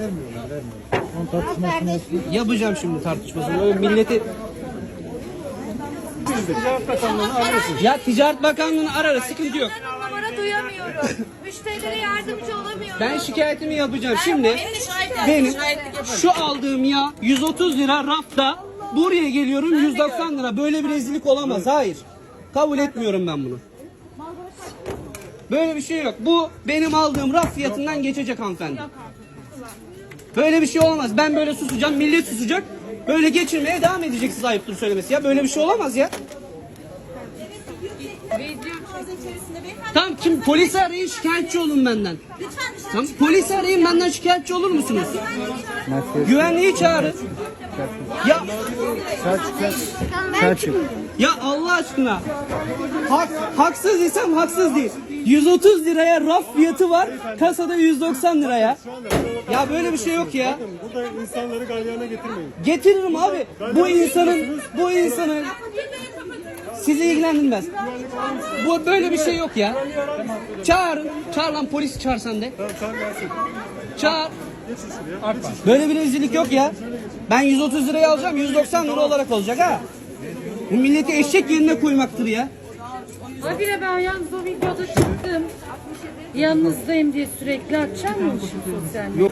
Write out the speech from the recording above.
Vermiyorlar, vermiyorlar. Onun tartışmasını. Yapacağım şimdi tartışmasını. Öyle milleti Ticaret Bakanlığı'nı arıyorsun. ya Ticaret Bakanlığı'nı ararız sıkıntı yok. Ben numara duyamıyorum. Müşterilere yardımcı olamıyorum. Ben şikayetimi yapacağım. Şimdi benim şu aldığım yağ 130 lira rafta buraya geliyorum 190 lira. Böyle bir rezillik olamaz. Hayır. Kabul etmiyorum ben bunu. Böyle bir şey yok. Bu benim aldığım raf fiyatından geçecek hanımefendi. Böyle bir şey olamaz. Ben böyle susacağım, millet susacak. Böyle geçirmeye devam edeceksiniz ayıptır söylemesi. Ya böyle bir şey olamaz ya. Tamam kim polisi arayın şikayetçi olun benden. Tamam polisi arayın benden şikayetçi olur musunuz? Güvenliği çağırın. Ya Selçuk. ya Allah aşkına. Hak, haksız isem haksız değil. 130 liraya raf fiyatı var. Kasada 190 liraya. Ya böyle bir şey yok ya. Burada insanları galyana getirmeyin. Getiririm abi. Bu insanın bu insanın sizi ilgilendirmez. Bu böyle bir şey yok ya. Çağırın. Çağır lan polis çağırsan de. Sen gelsin. Çağır. Böyle bir rezillik yok ya. Ben 130 liraya alacağım 190 lira olarak olacak ha. Bu milleti eşek yerine koymaktır ya. Habire ben yalnız o videoda çıktım. Yanınızdayım diye sürekli atacağım mı şimdi sosyal medyada?